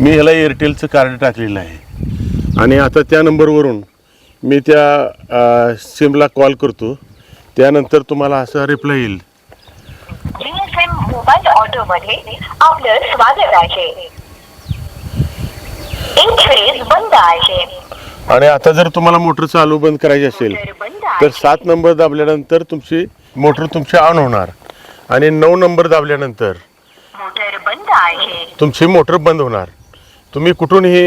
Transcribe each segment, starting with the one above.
मी ह्याला एअरटेलचं कार्ड टाकलेलं आहे. आणि आता त्या नंबरवरून मी त्या सिमला कॉल करतो. त्यानंतर तुम्हाला असा रिप्लाय येईल. जीएसएम मोबाईल ऑटो मध्ये आपलं स्वागत आहे. एक फ्रेज बंद आहे. आणि आता जर तुम्हाला मोटर चालू बंद करायची असेल तर सात नंबर दाबल्यानंतर तुमची मोटर तुमची ऑन होणार. आणि नऊ नंबर दाबल्यानंतर मोटर बंद आहे. तुमची मोटर बंद होणार. तुम्ही कुठूनही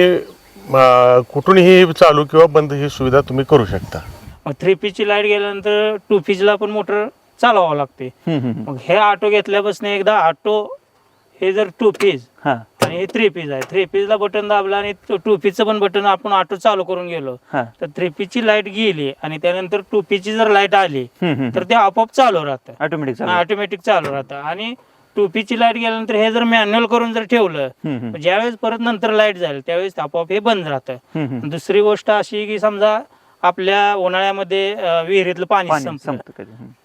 अ, कुठूनही चालू किंवा बंद ही सुविधा तुम्ही करू शकता. थ्री पीची लाइट गेल्यानंतर टू पीजला पण मोटर चालवावं लागते. मग हे ऑटो घेतल्यापासून एकदा ऑटो हे जर टू पीज हा. आणि हे थ्री पीज आहे. थ्री पीजला बटन दाबलं आणि टू पीजचं पण बटन आपण ऑटो चालू करून गेलो. हा. तर थ्री पीची लाइट गेली आणि त्यानंतर टू पीची जर लाइट आली हम्म, हम्म. तर ते आपोआप चालू राहतं. ऑटोमॅटिक चालू ऑटोमॅटिक चालू राहतं. आणि टू पीची लाइट गेल्यानंतर हे जर मॅन्युअल करून जर ठेवलं. ज्यावेळेस परत नंतर लाइट जाईल त्यावेळेस आपोआप हे बंद राहतं. दुसरी गोष्ट अशी की समजा आपल्या उन्हाळ्यामध्ये विहिरीतलं पाणी संपतं.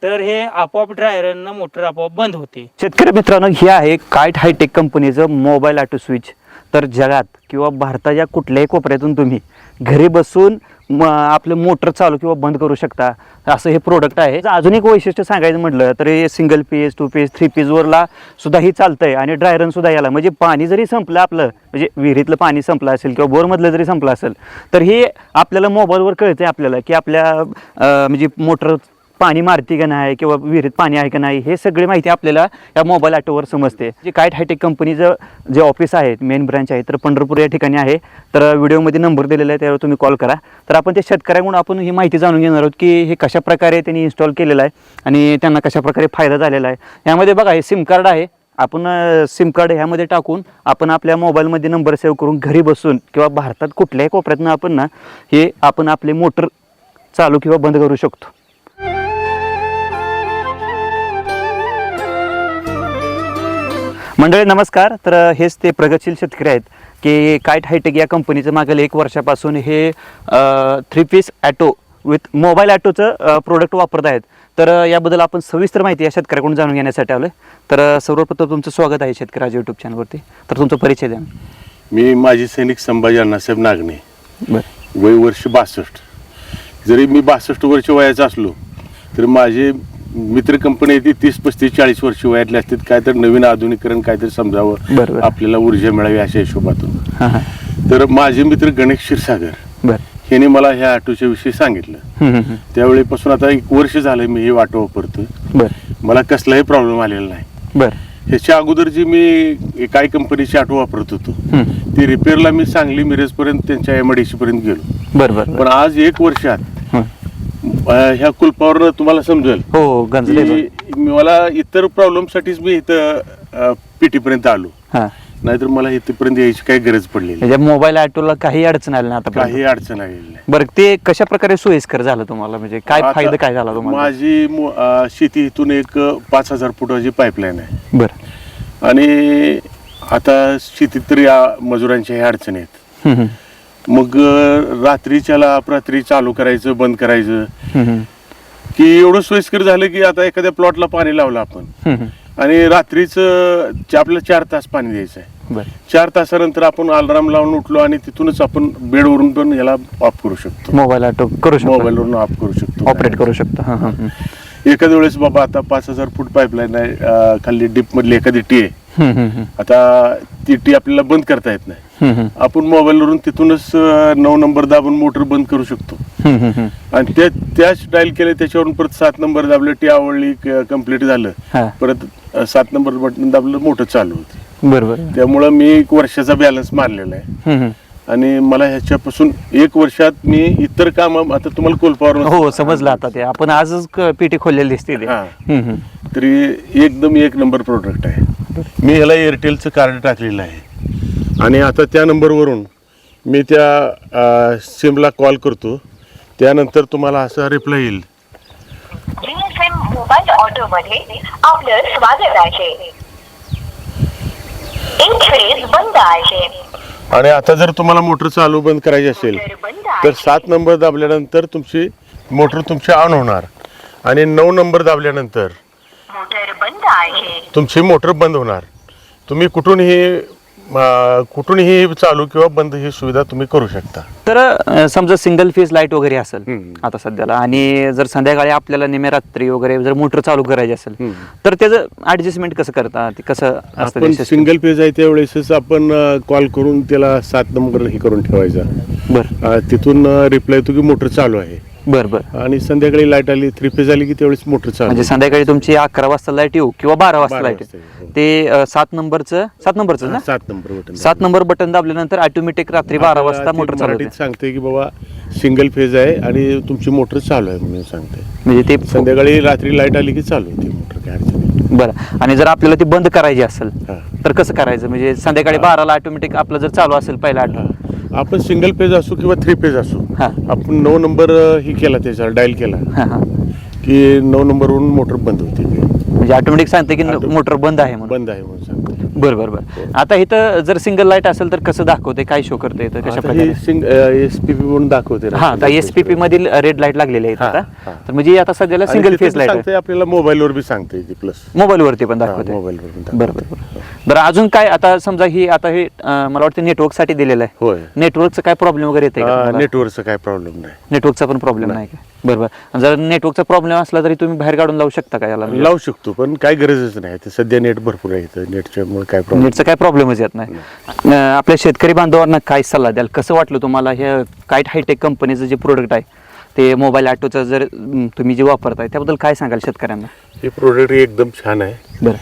तर हे आपोआप ड्रायरनं मोटर आपोआप बंद होते शेतकरी मित्रांनो हे आहे कायट हायटेक कंपनीचं मोबाईल ऑटो स्विच तर जगात किंवा भारताच्या कुठल्याही कोपऱ्यातून तुम्ही घरी बसून म, आपलं मोटर चालू किंवा बंद करू शकता. असं हे प्रोडक्ट आहे. अजून एक वैशिष्ट्य सांगायचं म्हटलं तर हे single page two piece three पेजवरला सुद्धा ही चालतंय आणि ड्रायरन सुद्धा याला. म्हणजे पाणी जरी संपलं आपलं म्हणजे विहिरीतलं पाणी संपलं असेल किंवा बोरमधलं जरी संपलं असेल तर हे आपल्याला मोबाईलवर कळतंय आपल्याला की आपल्या म्हणजे मोटर पाणी मारती का नाही किंवा विहिरीत पाणी आहे का नाही हे सगळी माहिती आपल्याला या मोबाईल ऑटोवर समजते. जे काय हायटेक कंपनीचं जे ऑफिस आहे मेन ब्रांच आहे तर पंढरपूर या ठिकाणी आहे. तर व्हिडिओमध्ये नंबर दिलेला आहे त्यावर तुम्ही कॉल करा. तर आपण त्या शेतकऱ्याकडून आपण ही माहिती जाणून घेणार आहोत की हे कशाप्रकारे त्यांनी इन्स्टॉल केलेलं आहे आणि त्यांना कशा प्रकारे फायदा झालेला आहे. यामध्ये बघा हे सिम कार्ड आहे. आपण सिम कार्ड ह्यामध्ये टाकून आपण आपल्या मोबाईलमध्ये नंबर सेव्ह करून घरी बसून किंवा भारतात कुठल्याही कोपऱ्यातनं आपण ना हे आपण आपले मोटर चालू किंवा बंद करू शकतो. मंडळी नमस्कार. तर हेच ते प्रगतशील शेतकरी आहेत की कायट हायटेक या कंपनीचं मागील एक वर्षापासून हे three piece auto with mobile ॲटोचं product वापरत आहेत. तर याबद्दल आपण सविस्तर माहिती या शेतकऱ्याकडून जाणून घेण्यासाठी आलो तर सर्वप्रथम तुमचं स्वागत आहे शेतकऱ्याच्या यूट्यूब चॅनलवरती तर तुमचा परिचय द्या. मी माजी सैनिक संभाजी अण्णासाहेब नागणे. बरं. वय वर्ष बासष्ट. जरी मी बासष्ट वर्ष वयाचा असलो तर माझे मित्र कंपनी ती तीस पस्तीस चाळीस वर्ष वयातले असतात काय तर नवीन आधुनिकरण काहीतरी समजावं. आपल्याला ऊर्जा मिळावी अशा हिशोबातून. हां हां. तर माझे मित्र गणेश क्षीरसागर बरं. ह्याने मला ह्या ऑटोच्या विषयी सांगितलं. हम्म, हम्म, त्यावेळेपासून आता एक वर्ष झालं मी हे ऑटो वापरतोय. हम्म. बरं. मला कसलाही प्रॉब्लेम आलेला नाही. बरं. ह्याच्या अगोदर जी मी काय कंपनीची ऑटो वापरत होतो हम्म. ती रिपेअरला मी सांगली मिरजपर्यंत त्यांच्या एम पर्यंत गेलो. बरं बरं. पण आज एक वर्षात. अं, ह्या कुलपावर तुम्हाला समजेल हो हो गंजले की मला इतर प्रॉब्लेम साठीच मी इथं पीटी पर्यंत आलो. हां. नाहीतर मला इथपर्यंत यायची काही गरज पडलेली. म्हणजे मोबाईल ऑटोला काही अडचण आली ना आता काही अडचण आलेली नाही. बरं ते कशा प्रकारे सोयीस्कर झालं तुम्हाला? म्हणजे काय आता फायदा काय झाला तुम्हाला? माझी मु- अं, शेती इथून एक अं, पाच हजार फुटाची पाईपलाईन आहे. बरं. आणि आता शेतीत तरी या मजुरांच्या ह्या अडचणी आहेत. हम्म, हम्म. मग अं, रात्रीच्याला अपरात्री चालू करायचं बंद करायचं. की एवढं सोयीस्कर झालं की आता एखाद्या प्लॉटला पाणी लावलं आपण. आणि रात्रीचं आपल्याला चार तास पाणी द्यायचं आहे. चार तासानंतर आपण अलार्म लावून उठलो आणि तिथूनच आपण बेडवरून पण याला ऑफ करू शकतो. मोबाईल करू शकतो. मोबाईलवरून ऑफ करू शकतो. ऑपरेट करू शकतो. एखाद्या वेळेस बाबा आता पाच हजार फूट पाईपलाईन आहे खाली डीप मधली एखादी टी आहे. आता ती टी आपल्याला बंद करता येत नाही. आपण मोबाईलवरून तिथूनच नऊ नंबर दाबून मोटर बंद करू शकतो. आणि त्या त्याच डायल केले त्याच्यावरून परत सात नंबर दाबलं टी आवडली कंप्लीट झालं. हा. परत सात नंबर बटन दाबलं मोटर चालू होती. बरं बरं त्यामुळं मी एक वर्षाचा बॅलन्स मारलेला आहे. आणि मला ह्याच्यापासून एक वर्षात मी इतर काम आता तुम्हाला कोलपावर हो समजलं आता ते. आपण आजच पेटी खोललेली दिसते हा. तरी एकदम एक नंबर प्रोडक्ट आहे. मी ह्याला एअरटेलचं कार्ड टाकलेलं आहे. आणि आता त्या नंबरवरून मी त्या सिमला कॉल करतो. त्यानंतर तुम्हाला असा रिप्लाय येईल. जीएसएम मोबाईल ऑटो मध्ये आपलं स्वागत आहे. एक फ्रेज बंद आहे. आणि आता जर तुम्हाला मोटर चालू बंद करायची असेल तर सात नंबर दाबल्यानंतर तुमची मोटर तुमची ऑन होणार. आणि नऊ नंबर दाबल्यानंतर मोटर बंद आहे. तुमची मोटर बंद होणार. तुम्ही कुठूनही कुठूनही चालू किंवा बंद ही सुविधा तुम्ही करू शकता तर अं, समजा सिंगल फेज लाइट वगैरे असेल. आता सध्याला आणि जर संध्याकाळी आपल्याला निम्या रात्री वगैरे जर मोटर चालू करायची असेल. तर त्याचं ऍडजस्टमेंट कसं करता ते कसं असतं आपण ते system? सिंगल पेज आहे त्यावेळेसच आपण कॉल करून त्याला सात नंबर हे करून ठेवायचा बर अं, तिथून रिप्लाय येतो की मोटर चालू आहे बर बर. आणि संध्याकाळी लाइट आली थ्री पेज आली की त्यावेळेस मोटर चालू. म्हणजे संध्याकाळी तुमची अकरा वाजता लाइट येऊ किंवा बारा वाजता बारा लाइट वाजता येऊ, हो. ते अं, सात नंबरचं सात नंबरचं ना? सात नंबर बटन सात नंबर बटन दाबल्यानंतर ऑटोमॅटिक रात्री बारा वाजता मोटर चालू होते. सांगते की बाबा सिंगल फेज आहे आणि तुमची मोटर चालू आहे म्हणून सांगते म्हणजे ते संध्याकाळी रात्री लाइट आली की चालू होती मोटर काय अडचण नाही. बरं. आणि जर आपल्याला ती बंद करायची असेल हा. तर कसं करायचं? म्हणजे संध्याकाळी बाराला ऑटोमॅटिक आपलं जर चालू असेल पहिला हा. आपण सिंगल पेज असू किंवा थ्री पेज असू हा. आपण नऊ नंबर ही केला त्याच्यावर डायल केला. हा हा. की नऊ नंबरवरून मोटर बंद होते. म्हणजे ऑटोमॅटिक सांगते की Auto- मोटर बंद आहे म्हणून. बंद आहे म्हणून सांगते. बरं बरं बरं. आता इथं जर सिंगल लाइट असेल तर कसं दाखवते काय शो करते इथं कशा आता प्रकारे? हे सिंग एस पी पी म्हणून दाखवते हा आता एस पी पी मधील रेड लाइट लागलेले आहेत हा, आता. हा. तर म्हणजे आता सध्याला सिंगल फेज लाइट सांगते आपल्याला मोबाईलवर बी सांगते ती प्लस मोबाईल वरती पण दाखवते मोबाईलवर पण दाखवते. बरं अजून काय आता समजा ही आता हे अं, मला वाटतं नेटवर्कसाठी दिलेलं आहे. होय. नेटवर्कचा काय प्रॉब्लेम वगैरे येते नेटवर्कचा काय प्रॉब्लेम नाही. नेटवर्कचा पण प्रॉब्लेम नाही. का? बरं बरं जर नेटवर्कचा प्रॉब्लेम असला तरी तुम्ही बाहेर काढून लावू शकता का याला? लावू शकतो पण काय गरजच नाही. ते सध्या नेट भरपूर आहे इथं. नेटच्यामुळे काय प्रॉब्लेम नेटचा काय प्रॉब्लेमच येत नाही. अं, आपल्या शेतकरी बांधवांना काय सल्ला द्याल? कसं वाटलं तुम्हाला हे काईट हायटेक कंपनीचं जे प्रोडक्ट आहे ते मोबाईल ऑटोचं जर अं, तुम्ही जे वापरताय त्याबद्दल काय सांगाल शेतकऱ्यांना? हे प्रोडक्ट एकदम छान आहे. बरं.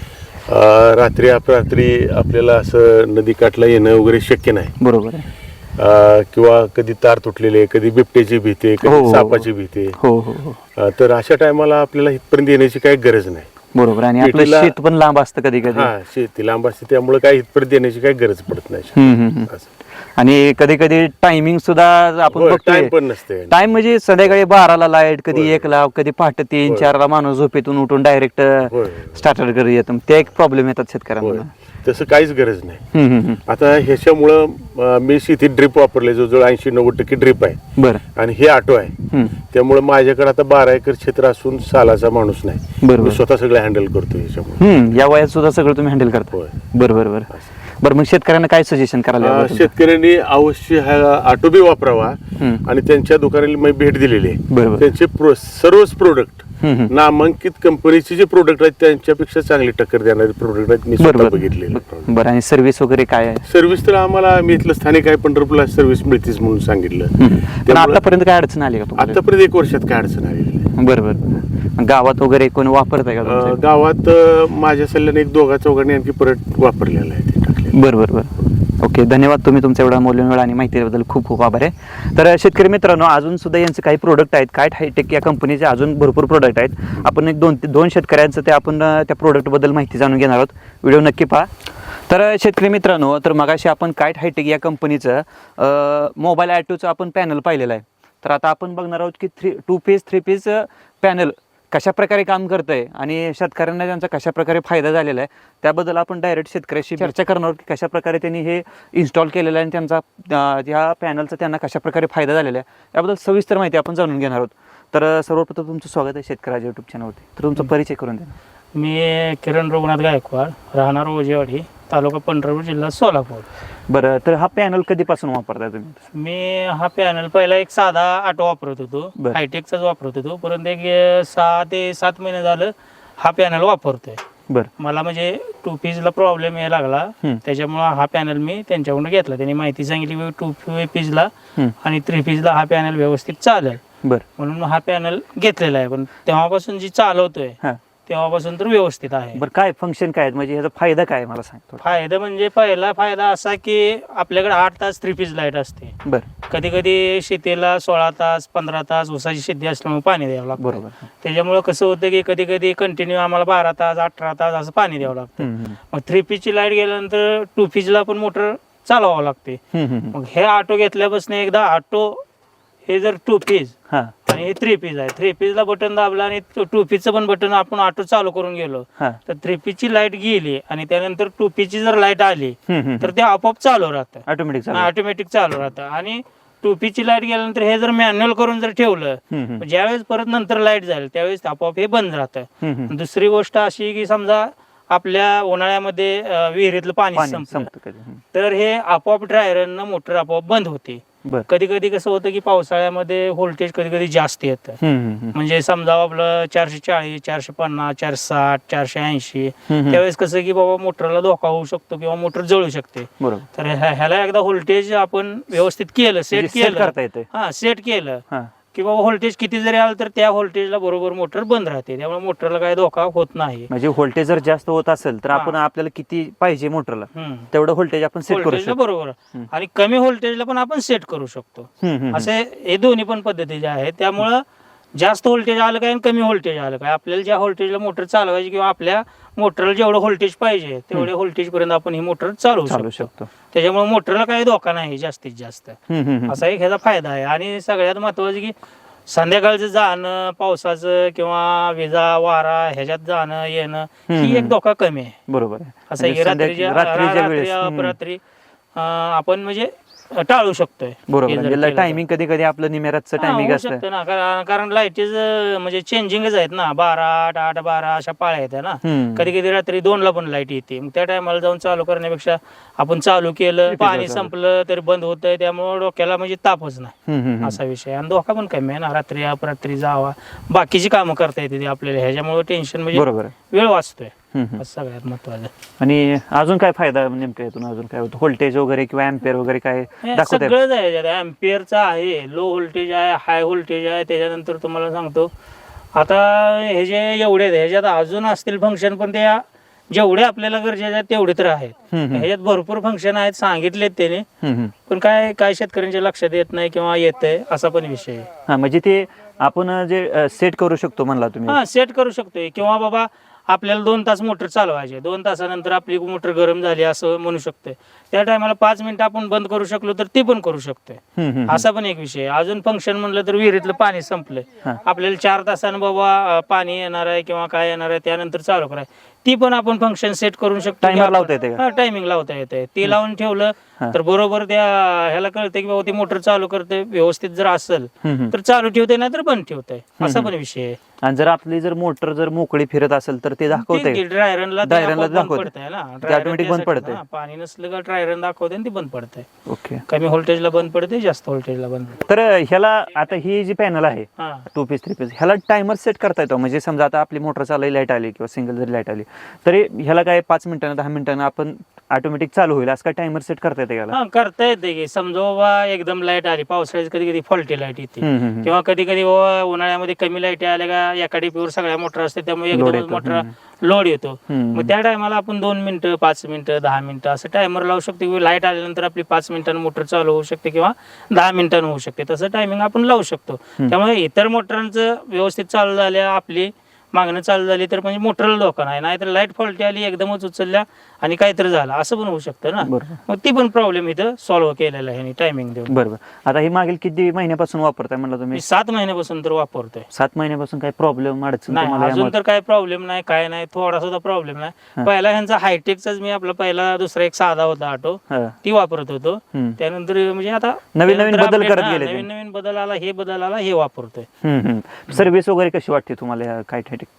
रात्री अपरात्री आपल्याला असं नदीकाठला येणं वगैरे शक्य नाही बरोबर आहे अं, किंवा कधी तार तुटलेले कधी बिबट्याची भीती आहे, हो, हो, कधी हो. सापाची भीती आहे. हो हो हो अं, तर अशा टायमाला आपल्याला इथपर्यंत येण्याची काही गरज नाही बरोबर आणि आपलं शेत पण लांब असतं कधी कधी हा शेती लांब असते त्यामुळे काही इथपर्यंत येण्याची काही गरज पडत नाही हम्म, हम्म, हम्म. असं. आणि कधी कधी टायमिंग सुद्धा आपण होय, बघतोय time पण नसते. टाइम म्हणजे संध्याकाळी बाराला लाइट कधी होय. एकला कधी पहाटे तीन. चारला माणूस झोपेतून उठून डायरेक्ट होय. स्टार्टर घरी येतो ते एक प्रॉब्लेम येतात होय. शेतकऱ्यांना तसं काहीच गरज नाही हम्म, हम्म, हम्म. आता ह्याच्यामुळं अं, मी शेतीत ड्रिप वापरले जवळजवळ ऐंशी नव्वद टक्के ड्रिप आहे बरं आणि हे ऑटो आहे हम्म. त्यामुळे माझ्याकडे आता बारा एकर क्षेत्र असून सालाचा माणूस नाही बरोबर. मी स्वतः सगळं हँडल करतो याच्यामुळे हम्म या वयात सुद्धा सगळं तुम्ही हँडल करता होय. बरं बरं बरं मग शेतकऱ्यांना काय सजेशन करायला अं? शेतकऱ्यांनी अवश्य हा ऑटो बी वापरावा हम्म. आणि त्यांच्या दुकानाला मी भेट दिलेली आहे बरोबर. त्यांचे प्रो- सर्वच प्रोडक्ट हम्म, हम्म. नामांकित कंपनीचे जे प्रोडक्ट आहेत त्यांच्यापेक्षा चांगली टक्कर देणारे प्रोडक्ट आहेत मी स्वतः बरोबर बघितलेले बरं बरं आणि सर्व्हिस वगैरे काय आहे सर्व्हिस तर आम्हाला मी इथलं स्थानिक आहे पंढरपूरला सर्व्हिस मिळतेच म्हणून सांगितलं हम्म. पण त्यामुळं आतापर्यंत काय अडचण आली का तुम्हाला आतापर्यंत एक वर्षात काय अडचण आलेली नाही. बरं बरं बरं गावात वगैरे कोणी वापरताय का अं, तुमच्या? गावात अं, माझ्या सल्ल्याने एक दोघा चौघांनी आणखी परत वापरलेलं आहे ते टाकले बरं बरं बरं. ओके धन्यवाद तुम्ही तुमचा एवढा मौल्यवान वेळ आणि माहितीबद्दल खूप खूप आभार आहे. तर शेतकरी मित्रांनो अजून सुद्धा यांचे काही प्रोडक्ट आहेत. काय हायटेक या कंपनीचे अजून भरपूर प्रोडक्ट आहेत. आपण एक दोन दोन शेतकऱ्यांचं ते आपण त्या प्रोडक्टबद्दल माहिती जाणून घेणार आहोत. व्हिडिओ नक्की पहा. तर शेतकरी मित्रांनो तर मगाशी आपण कायट हायटेक या कंपनीचं मोबाईल ॲटोचं आपण पॅनल पाहिलेलं आहे. तर आता आपण बघणार आहोत की three two piece three piece panel कशा प्रकारे काम करतंय आणि शेतकऱ्यांना त्यांचा कशा प्रकारे फायदा झालेला आहे त्याबद्दल आपण डायरेक्ट शेतकऱ्याशी चर्चा करणार आहोत की कशा प्रकारे त्यांनी हे इन्स्टॉल केलेलं आहे आणि त्यांचा अं, या पॅनलचा त्यांना कशा प्रकारे फायदा झालेला आहे याबद्दल सविस्तर माहिती आपण जाणून घेणार आहोत. तर सर्वप्रथम तुमचं स्वागत आहे शेतकऱ्याच्या युट्यूब चॅनलवरती तर तुमचा परिचय करून द्या. मी किरण रघुनाथ गायकवाड राहणार ओजेवाडी तालुका पंढरपूर जिल्हा सोलापूर. बरं तर हा पॅनल कधीपासून वापरताय तुम्ही? मी हा पॅनल पहिला एक साधा ऑटो वापरत होतो. बर. हायटेकचाच वापरत होतो. परंतु एक अं, सहा ते सात महिने झालं हा पॅनल वापरतोय. बरं. मला म्हणजे टू पीजला प्रॉब्लेम यायला लागला. हम्म. त्याच्यामुळे हा पॅनल मी त्यांच्याकडून घेतला. त्यांनी माहिती सांगितली टू पीजला हम्म. आणि थ्री पीजला हा पॅनल व्यवस्थित चालेल. बरं. म्हणून हा पॅनल घेतलेला आहे. पण तेव्हापासून जी चालवतोय हां. तेव्हापासून तर व्यवस्थित आहे. बरं काय फंक्शन काय आहेत? म्हणजे ह्याचा फायदा काय आहे मला सांग थोडं. फायदा म्हणजे पहिला फायदा असा की आपल्याकडे आठ तास थ्री पीज लाइट असते. बरं. कधी कधी शेतीला सोळा तास पंधरा तास उसाची शेती असल्यामुळे पाणी द्यावं लागतं. बरोबर. त्याच्यामुळे कसं होतं की कधी कधी कंटिन्यू आम्हाला बारा तास अठरा तास असं पाणी द्यावं लागतं. हम्म, हम्म. मग थ्री पीजची लाइट गेल्यानंतर टू पीजला पण मोटर चालवावं लागते. हम्म, हम्म, हम्म. मग हे ऑटो घेतल्यापासून एकदा ऑटो हे जर टू पीज हां. आणि हे थ्री पीज आहे. थ्री पीजला बटन दाबलं आणि टू पीजचं पण बटन आपण ऑटो चालू करून गेलो. हां. तर थ्री पीजची लाइट गेली आणि त्यानंतर टू पीजची जर लाइट आली हम्म, हम्म. तर ते आपोआप चालू राहतं. ऑटोमॅटिक चालू ऑटोमॅटिक चालू राहतं. आणि टू पीची लाइट गेल्यानंतर हे जर मॅन्युअल करून जर ठेवलं हम्म, हम्म. ज्यावेळेस परत नंतर लाइट जाईल त्यावेळेस आपोआप हे बंद राहतं. हम्म, हम्म. दुसरी गोष्ट अशी की समजा आपल्या उन्हाळ्यामध्ये अं, विहिरीतलं पाणी पाणी संपलं. संपतं कधी. हम्म. तर हे आपोआप ड्रायरनं मोटर आपोआप बंद होते. बर. कधी कधी कसं होतं की पावसाळ्यामध्ये व्होल्टेज कधी कधी जास्त येतं. हम्म, हम्म, हम्म. म्हणजे समजा आपलं चारशे चाळीस चारशे पन्नास चारशे साठ चारशे ऐंशी हम्म. त्यावेळेस कसं की बाबा मोटरला धोका होऊ शकतो किंवा मोटर जळू शकते. बरोबर. तर ह्या- ह्याला एकदा व्होल्टेज आपण व्यवस्थित केलं सेट म्हणजे set केलं. करता येते हा सेट केलं. हा. की बाबा व्होल्टेज किती जरी आलं तर त्या व्होल्टेजला बरोबर मोटर बंद राहते. त्यामुळे मोटरला काही धोका होत नाही. म्हणजे व्होल्टेज जर जास्त होत असेल तर हा. आपण आपल्याला किती पाहिजे मोटरला हम्म. तेवढं व्होल्टेज आपण सेट करू व्होल्टेजला शकतो. बरोबर. हम्म. आणि कमी व्होल्टेजला पण आपण सेट करू शकतो. हम्म, हम्म, असे हे दोन्ही पण पद्धती ज्या आहेत त्यामुळं जास्त व्होल्टेज आलं काय आणि कमी व्होल्टेज आलं काय? आपल्याला ज्या व्होल्टेजला मोटर चालवायची किंवा आपल्या मोटरला जेवढं व्होल्टेज पाहिजे तेवढे व्होल्टेज पर्यंत आपण ही मोटर चालवू चालू शकतो. त्याच्यामुळे मोटरला काही धोका नाही जास्तीत जास्त. असा एक ह्याचा फायदा आहे. आणि सगळ्यात महत्वाचं की संध्याकाळचं जाणं पावसाचं किंवा विजा वारा ह्याच्यात जाणं येणं ही एक. धोका कमी आहे. बरोबर असं म्हणजे रात्री आपण म्हणजे टाळू शकतोय. बरोबर जर म्हणजे. टायमिंग कधी कधी आपलं निमेरातचं टायमिंग असतं. ना कारण- लाईटीज म्हणजे चेंजिंगच आहेत ना. बारा आठ आठ बारा अशा पाळ्या आहेत ना. कधी कधी रात्री दोनला पण लाइट येते. मग त्या टायमाला जाऊन चालू करण्यापेक्षा आपण चालू केलं पाणी. संपलं तरी बंद होतंय. त्यामुळे डोक्याला म्हणजे तापच नाही. असा विषय आणि धोका पण कमी आहे ना. रात्री अपरात्री जावा. बाकीची कामं करता येते आपल्याला. ह्याच्यामुळे टेन्शन म्हणजे वेळ वाचतोय. असं सगळ्यात महत्वाचं आणि अजून काय फायदा नेमका यातून? अजून काय होतं? व्होल्टेज वगैरे किंवा अँपेअर वगैरे काय दाखवत सगळंच आहे अँपियरचा आहे लो व्होल्टेज आहे हाय व्होल्टेज आहे. त्याच्यानंतर तुम्हाला सांगतो आता हे जे एवढे आहेत, ह्याच्यात अजून असतील फंक्शन पण त्या जेवढे आपल्याला गरजेचे आहेत तेवढे तर आहेत. हम्म, हम्म. ह्याच्यात भरपूर फंक्शन आहेत सांगितलेत त्याने. पण काय काय शेतकऱ्यांच्या लक्षात येत नाही किंवा येतंय असा पण विषय आहे. हा म्हणजे ते आपण जे सेट करू शकतो म्हणला तुम्ही. हा सेट करू शकतोय. किंवा बाबा आपल्याला दोन तास मोटर चालवायचे. दोन तासानंतर आपली मोटर गरम झाली असं म्हणू शकतोय त्या टायमाला पाच मिनिटं आपण बंद करू शकलो तर ती पण करू शकतोय असा पण एक विषय. अजून फंक्शन म्हणलं तर विहिरीतलं पाणी संपलंय. आपल्याला चार तासानं बाबा पाणी येणार आहे किंवा काय येणार आहे त्यानंतर चालू कराय ती पण आपण फंक्शन सेट करून शकतो. Timer लावता येते का? टायमिंग लावता येते. ती लावून ठेवलं हा. तर बरोबर त्या ह्याला कळतं की बाबा ती मोटर चालू करते व्यवस्थित जर असेल हम्म, हम्म. तर चालू ठेवते नाही तर बंद ठेवते. असा पण विषय आहे. आणि जर आपली जर मोटर जर मोकळी फिरत असेल तर ते दाखवते ड्रायरनला ड्रायरनला दाखवते. पडतंय ना. ते Dryer automatic बंद. ना, पाणी नसलं का ड्रायरन दाखवते आणि ती बंद पडतंय. ओके. कमी व्होल्टेजला बंद पडते जास्त व्होल्टेजला बंद पडते तर ह्याला आता ही जी पॅनल आहे हा. टू पीस थ्री पीस ह्याला टायमर सेट करता येतो म्हणजे समजा आता आपली मोटर चालू लाइट आली किंवा सिंगल जरी लाइट आली. तरी ह्याला काय पाच मिनिटांना दहा मिनिटांना आपण ऑटोमॅटिक चालू होईल. असं काय टायमर सेट करता येते याला? हा करता येते की. समजा बाबा एकदम लाइट आली पावसाळ्यात कधी कधी फॉल्टी लाइट येते. हम्म, हम्म, हम्म. किंवा कधी कधी बाबा उन्हाळ्यामध्ये कमी लाइट आल्या का एका डीपीवर सगळ्या मोटर असते त्यामुळे Load एकदम येतो, मोटर. लोड येतो. हम्म. मग त्या टायमाला आपण दोन मिनिटं पाच मिनिटं दहा मिनिटं असं टायमर लावू शकतो किंवा लाइट आल्यानंतर आपली पाच मिनिटांनी मोटर चालू होऊ शकते किंवा दहा मिनिटांनी होऊ शकते. तसं टायमिंग आपण लावू शकतो. त्यामुळे इतर मोटरांचं व्यवस्थित चालू झाल्या आपली मागणं चालू झाली तर म्हणजे मोटरला धोका नाही नाहीतर लाइट फॉल्टी आली एकदमच उचलल्या आणि काहीतरी झालं असं पण होऊ शकतं ना. मग ती पण प्रॉब्लेम इथं सॉल्व्ह केलेला आहे टायमिंग देऊन बरोबर आता ही मागील किती महिन्यापासून वापरताय म्हणलं तुम्ही सात महिन्यापासून तर वापरतोय सात महिन्यापासून काही प्रॉब्लेम अडचण नाही अजून? तर काय प्रॉब्लेम नाही काय नाही थोडा सुद्धा प्रॉब्लेम नाही पहिला ह्यांचा हायटेकचाच मी आपला पहिला दुसरा एक साधा होता ऑटो. ती वापरत होतो. त्यानंतर म्हणजे आता नवीन नवीन बदल करत गेले. नवीन नवीन बदल आला हे बदल आला हे वापरतोय. सर्व्हिस वगैरे कशी वाटते तुम्हाला या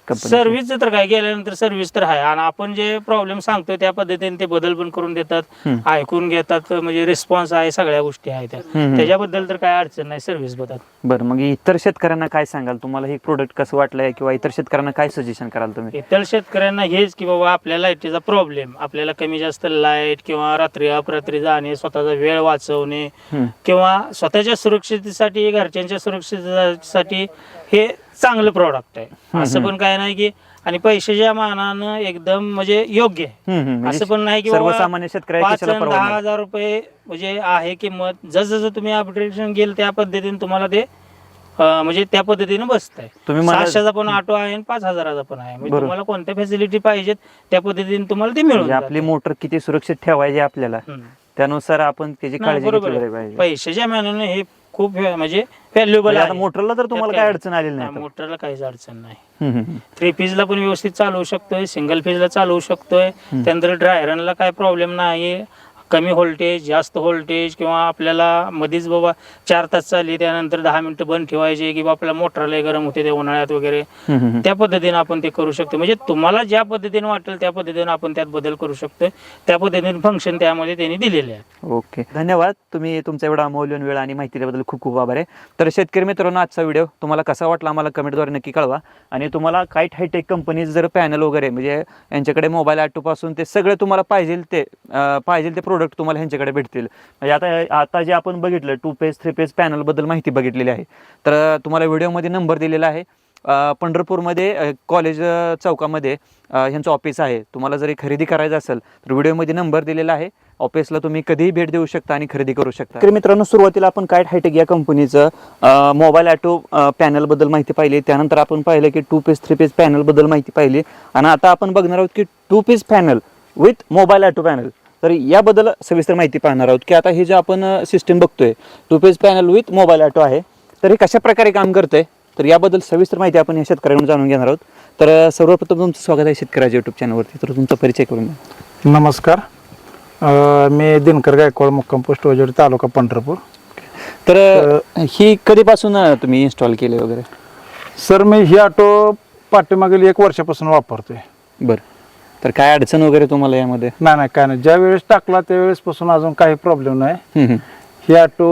कंपनी सर्व्हिस तर काय गेल्यानंतर सर्व्हिस तर आहे. आणि आपण जे प्रॉब्लेम सांगतोय त्या पद्धतीने ते बदल पण करून देतात हम्म. ऐकून घेतात म्हणजे रिस्पॉन्स आहे सगळ्या गोष्टी आहेत. त्या हम्म. त्याच्याबद्दल तर काय अडचण नाही सर्व्हिसबद्दल. बरं मग इतर शेतकऱ्यांना काय सांगाल? तुम्हाला हे प्रोडक्ट कसं वाटलंय किंवा इतर शेतकऱ्यांना काय सजेशन कराल तुम्ही? इतर शेतकऱ्यांना हेच की बाबा आपल्या लाईटीचा प्रॉब्लेम आपल्याला कमी जास्त लाइट किंवा रात्री अपरात्री जाणे स्वतःचा वेळ वाचवणे हम्म. किंवा स्वतःच्या सुरक्षितेसाठी घरच्यांच्या सुरक्षिततेसाठी हे चांगलं प्रॉडक्ट आहे असं पण काय नाही की आणि पैशाच्या मानानं एकदम म्हणजे योग्य आहे. म्हणजे असं पण नाही की सर्वसामान्य पाच आणि दहा? हजार रुपये म्हणजे आहे किंमत जसं तुम्ही अपडेशन गेल त्या पद्धतीने तुम्हाला ते अं, म्हणजे त्या पद्धतीने बसतंय तुम्ही मला- सहाशेचा पण ऑटो आहे आणि पाच हजाराचा पण आहे म्हणजे बरोबर. तुम्हाला कोणत्या फॅसिलिटी पाहिजेत त्या पद्धतीने तुम्हाला ते मिळून म्हणजे आपली. मोटर किती सुरक्षित ठेवायची आपल्याला हम्म. त्यानुसार आपण त्याची नाही, काळजी बरोबर घेतली आहे. पाहिजे पैशाच्या मानाने हे खूप म्हणजे व्हॅल्युएबल म्हणजे आहे. मोटरला तर तुम्हाला काय? अडचण आलेली नाही हा. मोटरला काहीच अडचण नाही. हम्म, हम्म, थ्री ला पण व्यवस्थित चालवू शकतोय सिंगल ला चालवू शकतोय. त्यानंतर ड्रायरनला काय प्रॉब्लेम नाही कमी व्होल्टेज जास्त व्होल्टेज किंवा आपल्याला मध्येच बाबा चार तास चालली त्यानंतर दहा मिनिटं बंद ठेवायचे किंवा आपल्याला मोटर लय गरम होते ते उन्हाळ्यात वगैरे. त्या पद्धतीने आपण ते करू शकतो. म्हणजे तुम्हाला ज्या पद्धतीने वाटेल त्या पद्धतीने आपण त्यात बदल करू शकतो त्या पद्धतीने फंक्शन त्यामध्ये त्यांनी दिलेले आहे ओके. धन्यवाद. तुम्ही तुमचा एवढा अमूल्यवान वेळ आणि माहिती दिल्याबद्दल खूप खूप आभार आहे. तर शेतकरी मित्रांनो आजचा व्हिडिओ तुम्हाला कसा वाटला आम्हाला कमेंटद्वारे नक्की कळवा. आणि तुम्हाला काईट हायटेक कंपनीज जर पॅनल वगैरे म्हणजे यांच्याकडे मोबाईल ॲटोपासून ते सगळे तुम्हाला पाहिजे ते पाहिजे ते प्रोडक्ट तुम्हाला ह्यांच्याकडे भेटतील. म्हणजे आता आता जे आपण बघितलं टू पेज थ्री पेज पॅनलबद्दल माहिती बघितलेली आहे. तर तुम्हाला व्हिडिओमध्ये नंबर दिलेला आहे. पंढरपूरमध्ये कॉलेज चौकामध्ये ह्यांचं ऑफिस आहे. तुम्हाला जरी खरेदी करायचं असेल तर व्हिडिओमध्ये नंबर दिलेला आहे. ऑफिसला तुम्ही कधीही भेट देऊ शकता आणि खरेदी करू शकता. तर मित्रांनो सुरुवातीला आपण काय हायटेक या कंपनीचं मोबाईल ॲटो पॅनलबद्दल माहिती पाहिली. त्यानंतर आपण पाहिलं की टू पेज थ्री पेज पॅनलबद्दल माहिती पाहिली. आणि आता आपण बघणार आहोत की two phase panel with mobile auto panel तर याबद्दल सविस्तर माहिती पाहणार आहोत की आता हे जे आपण सिस्टम बघतोय two phase panel with mobile auto आहे. तर हे कशा प्रकारे काम करतंय? तर याबद्दल सविस्तर माहिती आपण या शेतकऱ्यांकडून जाणून घेणार आहोत. तर सर्वप्रथम तुमचं स्वागत आहे शेतकऱ्याच्या युट्यूब चॅनलवरती तर तुमचा परिचय करून द्या. नमस्कार. मी दिनकर गायकवाड मुक्काम पोस्ट वजोरी तालुका पंढरपूर. तर ही कधीपासून तुम्ही इन्स्टॉल केले वगैरे? सर मी ही ऑटो पाठीमागील एक वर्षापासून वापरतोय. बरं. तर काय अडचण वगैरे तुम्हाला यामध्ये नाही नाही काय नाही ज्या वेळेस टाकला त्यावेळेसपासून अजून काही प्रॉब्लेम नाही हम्म. ही ऑटो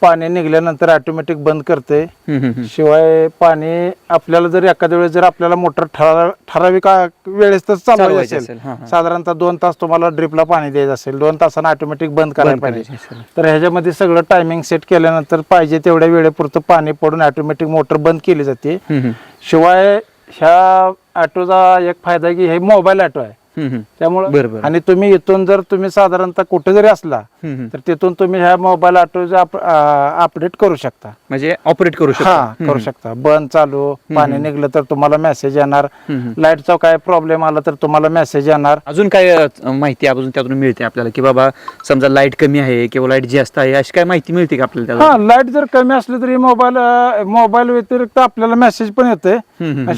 पाणी निघाल्यानंतर ऑटोमॅटिक बंद करते हम्म, हम्म, हम्म. शिवाय पाणी आपल्याला जर एखाद्या वेळेस जर आपल्याला मोटर ठरा ठराविक आ- वेळेस तर चालवायची चालवायची असेल, असेल हां, हां. साधारणतः दोन तास तुम्हाला ड्रिपला पाणी द्यायचं असेल दोन तासांना ऑटोमॅटिक बंद करायला पाहिजे असेल. तर ह्याच्यामध्ये सगळं टायमिंग सेट केल्यानंतर पाहिजे तेवढ्या वेळेपुरतं पाणी पडून ऑटोमॅटिक मोटर बंद केली जाते हम्म, हम्म. शिवाय ह्या ऑटोचा एक फायदा आहे की हे मोबाईल ऑटो आहे. त्यामुळे बरोबर. आणि तुम्ही इथून जर तुम्ही साधारणतः कुठे जरी असला. तर तिथून तुम्ही ह्या मोबाईल ऑटोचा अपडेट करू शकता. म्हणजे ऑपरेट करू शकता. हा करू शकता. बंद चालू पाणी निघलं तर तुम्हाला मेसेज येणार. लाईटचा काय प्रॉब्लेम आला तर तुम्हाला मेसेज येणार. अजून काय माहिती अजून त्यातून मिळते आपल्याला? की बाबा समजा लाइट कमी आहे किंवा लाइट जास्त आहे अशी काय माहिती मिळते का आपल्याला? हा लाइट जर कमी असली तरी मोबाईल मोबाईल व्यतिरिक्त आपल्याला मेसेज पण येते.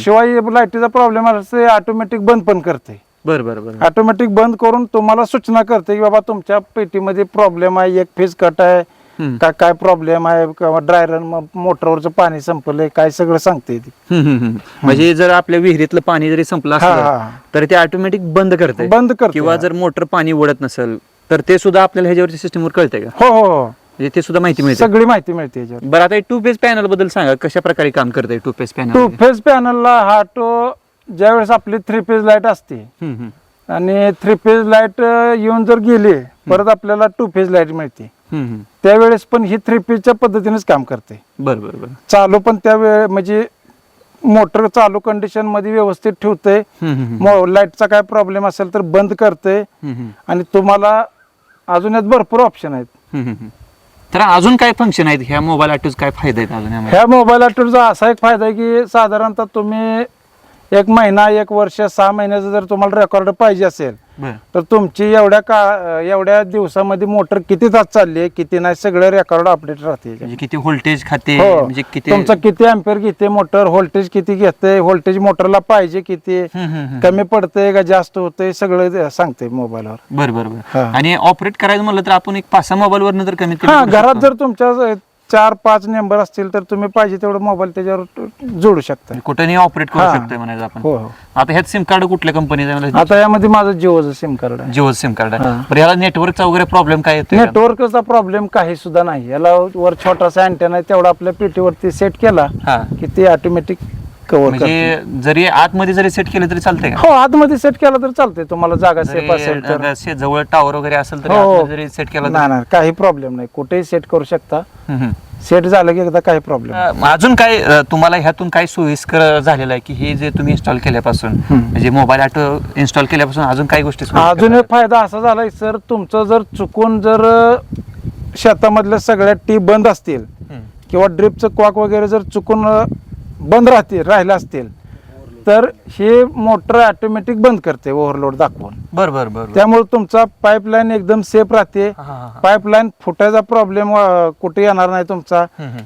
शिवाय लाईटीचा प्रॉब्लेम असते ऑटोमॅटिक बंद पण करते बरं बरं बरं. ऑटोमॅटिक बंद करून तुम्हाला सूचना करते की बाबा तुमच्या पेटीमध्ये प्रॉब्लेम आहे एक फेज कट आहे. का काय प्रॉब्लेम आहे किंवा ड्रायरन मोटरवरचं पाणी संपलंय काय सगळं सांगते ती. म्हणजे जर आपल्या विहिरीतलं पाणी जरी संपलं असलं. तर ते ऑटोमॅटिक बंद करते बंद करते, किंवा. जर मोटर पाणी ओढत नसेल तर ते सुद्धा आपल्याला ह्याच्यावरच्या सिस्टमवर कळतंय का? हो हो हो. म्हणजे ते सुद्धा माहिती मिळते सगळी माहिती मिळते याच्यावर. बरं आता टू पेज पॅनलबद्दल सांगा कशा प्रकारे काम करते टू टू पॅनल फेज पॅनलला हा ऑटो ज्यावेळेस आपली थ्री फेज लाइट असते आणि थ्री फेज लाइट येऊन जर गेली परत आपल्याला टू फेज लाइट मिळते. त्यावेळेस पण ही थ्री फेजच्या पद्धतीनेच काम करते. बरं बरं बरं. चालू पण त्या वेळ म्हणजे मोटर चालू कंडिशनमध्ये व्यवस्थित ठेवते. लाईटचा काय प्रॉब्लेम असेल तर बंद करते. आणि तुम्हाला अजून यात भरपूर ऑप्शन आहेत. तर अजून काय फंक्शन आहेत? ह्या मोबाईल काय फायदा आहेत अजून यामध्ये? ह्या मोबाईल ऑटोचा असा एक फायदा आहे की साधारणतः तुम्ही एक महिना एक वर्ष सहा महिन्याचं जर तुम्हाला रेकॉर्ड पाहिजे असेल तर तुमची एवढ्या का एवढ्या दिवसामध्ये मोटर किती तास चालली आहे किती नाही सगळं रेकॉर्ड अपडेट राहते. म्हणजे किती व्होल्टेज खाते हो म्हणजे किती तुमचं किती अँपेअर घेते मोटर व्होल्टेज किती घेते व्होल्टेज मोटरला पाहिजे किती. कमी पडतंय का जास्त होतंय सगळं सांगते मोबाईलवर बरं बरं बरं हा. आणि ऑपरेट करायचं म्हणलं तर आपण एक पाच सहा मोबाईल कमीत कमी घरात. जर तुमच्या चार पाच नंबर असतील तर तुम्ही पाहिजे तेवढं मोबाईल त्याच्यावर जोडू शकता. म्हणजे कुठेही ऑपरेट करू हा. शकतोय म्हणायचं आपण. हो हो. आता ह्यात सिम कार्ड कुठल्या कंपनीचं आता यामध्ये माझं जिओचं सिम कार्ड आहे. जिओ सिम कार्ड आहे. हा. बरं याला नेटवर्कचा वगैरे प्रॉब्लेम काय येतो नेटवर्कचा प्रॉब्लेम काही सुद्धा नाही. याला वर छोटासा अँटेना आहे तेवढा आपल्या पेटीवरती सेट केला हा. की ते ऑटोमॅटिक कव्हर म्हणजे जरी आतमध्ये जरी सेट केलं तरी चालतंय का? हो आतमध्ये सेट केला तर चालतंय. तुम्हाला जागा सेफ असेल तर. जरी जवळ टावर वगैरे असेल तर हो, हो. आतमध्ये जरी सेट केला नाही नाही काही प्रॉब्लेम नाही. कुठेही सेट करू शकता. तर हम्म, हम्म. सेट झालं की एकदा काही प्रॉब्लेम अं, अजून काय अं, तुम्हाला ह्यातून काय सोयीस्कर झालेलं आहे की हे जे तुम्ही इन्स्टॉल केल्यापासून म्हणजे मोबाईल ऑटो इन्स्टॉल केल्यापासून अजून काही गोष्टी सोयीस्कर अजून झाल्या? एक फायदा असा झालाय सर तुमचं जर चुकून जर अं, शेतामधल्या सगळ्या टी बंद असतील हम्म. किंवा ड्रिपचं क्वाक वगैरे जर चुकून अं, बंद राहतील राहिलं असतील तर हे मोटर ऑटोमॅटिक बंद करते ओव्हरलोड दाखवून बरं बरं बरं. त्यामुळे तुमचा पाईपलाईन एकदम सेफ राहते. पाईपलाईन फुटायचा प्रॉब्लेम कुठे येणार नाही तुमचा.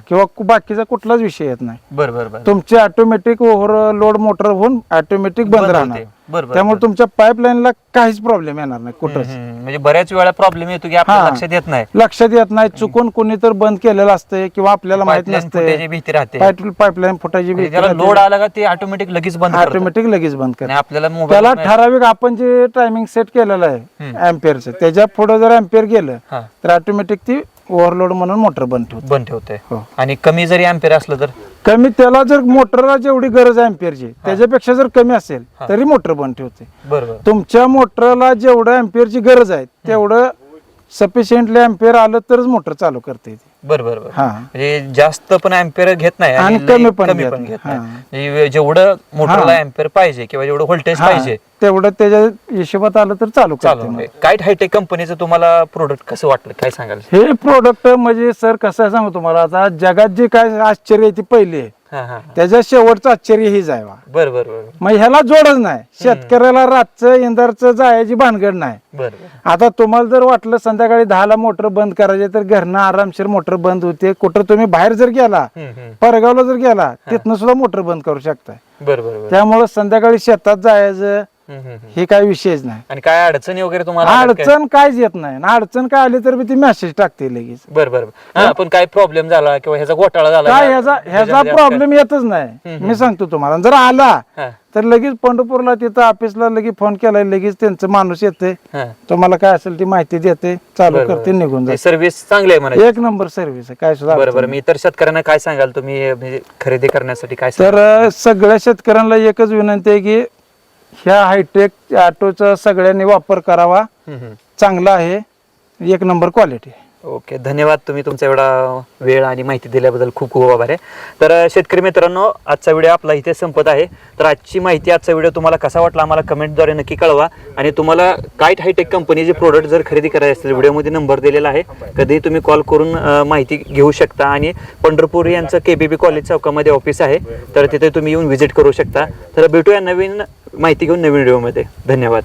किंवा बाकीचा कुठलाच विषय येत नाही बरं बरं तुमचे ऑटोमॅटिक ओव्हरलोड मोटर होऊन ऑटोमॅटिक बंद राहणार. बरोबर. त्यामुळे तुमच्या पाईपलाईनला काहीच प्रॉब्लेम येणार नाही कुठंच. म्हणजे बऱ्याच वेळा प्रॉब्लेम येतो की आपल्या हा. लक्षात येत नाही. लक्षात येत नाही. चुकून कोणी तर बंद केलेलं असतंय किंवा आपल्याला माहीत Pipeline फुटायची नसते भीती राहते. पाईपलाईन फुटायची म्हणजे त्याला लोड आला का ते ऑटोमॅटिक लगेच बंद करतं. ऑटोमॅटिक लगेच बंद आणि कर आपल्याला मोबाईल त्याला ठराविक आपण जे टायमिंग सेट केलेलं आहे अँपियरचं त्याच्या पुढे जर अँपियर गेलं हा. तर ऑटोमॅटिक ती ओव्हरलोड म्हणून मोटर बंद ठेवते. बंद ठेवते. हो. आणि कमी जरी अँपेर असलं तर? कमी त्याला जर मोटरला जेवढी गरज आहे अँपियरची त्याच्यापेक्षा जर कमी असेल तरी मोटर बंद ठेवते. तुमच्या मोटरला जेवढं अँपियरची गरज आहे तेवढं सफिशियंटली अँपियर आलं तरच मोटर चालू करते बरोबर हा. म्हणजे जास्त पण अँपेर घेत नाही आणि कमी पण कमी घेत पण नाही. घेत. नाही. म्हणजे जेवढं मोटरला अँपेर पाहिजे किंवा जेवढं व्होल्टेज हा, पाहिजे. तेवढं त्याच्या हिशोबात आलं तर चालू चालू. काय हायटेक कंपनीचं तुम्हाला प्रोडक्ट कसं वाटलं? काय सांगाल? हे प्रोडक्ट म्हणजे सर कसं आहे सांगू तुम्हाला? आता जगात जे काय आश्चर्य आहे ती पहिली आहे. त्याच्या शेवटचं आश्चर्य आहे बा. बर बर बर. मग ह्याला जोडच नाही. शेतकऱ्याला रातचं इंदारचं जायची भानगड नाही. बर आता तुम्हाला जर वाटलं संध्याकाळी दहाला मोटर बंद करायचे तर घरनं आरामशीर मोटर बंद होते. कुठं तुम्ही बाहेर जर गेला परगावला जर गेला तिथनं सुद्धा मोटर बंद करू शकताय. बर बर बर. त्यामुळं संध्याकाळी शेतात जायचं. हे काही विषयच नाही. आणि काय अडचणी वगैरे तुम्हाला आल्यात काय? अडचण काहीच येत नाही. आणि अडचण काय आली तर बी ती मेसेज टाकते लगेच. बर बर बर. हा, पण काय प्रॉब्लेम झाला किंवा ह्याचा घोटाळा झाला काय? ह्याचा ह्याचा त्याच्यामध्ये प्रॉब्लेम येतच नाही. मी सांगतो तुम्हाला. जर आला हा, तर लगेच पंढरपूरला तिथं ऑफिसला लगेच फोन केला लगेच त्यांचं माणूस येते हा. तुम्हाला काय असेल ती माहिती देते चालू करते निघून जाते. सर्व्हिस चांगली आहे म्हणा एक नंबर सर्व्हिस आहे. काय सुद्धा बरोबर मी इतर शेतकऱ्यांना काय सांगाल तुम्ही? म्हणजे खरेदी करण्यासाठी काय? तर अं, सगळ्या शेतकऱ्यांना एकच विनंती आहे की ह्या हायटेक ऑटोचा सगळ्यांनी वापर करावा. चांगला आहे. एक नंबर क्वालिटी ओके धन्यवाद तुम्ही तुमचा एवढा वेळ आणि माहिती दिल्याबद्दल खूप खूप आभार आहे. तर शेतकरी मित्रांनो आजचा व्हिडिओ आपला इथे संपत आहे. तर आजची माहिती आजचा व्हिडिओ तुम्हाला कसा वाटला आम्हाला कमेंटद्वारे नक्की कळवा. आणि तुम्हाला काईट हायटेक कंपनीचे प्रोडक्ट जर खरेदी करायचे असतील व्हिडिओमध्ये नंबर दिलेला आहे. कधीही तुम्ही कॉल करून माहिती घेऊ शकता. आणि पंढरपूर यांचं के बी बी कॉलेज चौकामध्ये ऑफिस आहे. तर तिथे तुम्ही येऊन व्हिजिट करू शकता. तर भेटूया नवीन माहिती घेऊन नवीन व्हिडिओमध्ये धन्यवाद.